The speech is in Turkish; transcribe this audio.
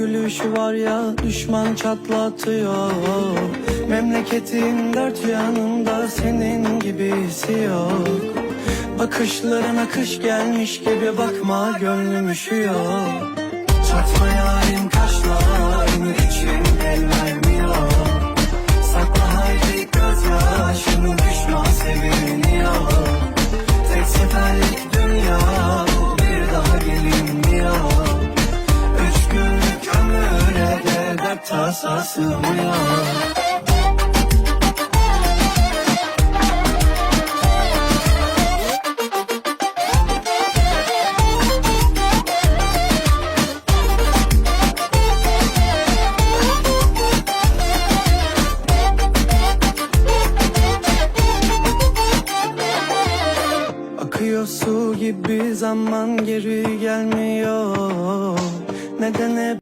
gülüşü var ya düşman çatlatıyor. Memleketin dört yanında senin gibisi yok. Bakışların akış gelmiş gibi bakma gönlüm üşüyor. Çatma tasa sığmıyor Akıyor gibi zaman geri gelmiyor. Neden hep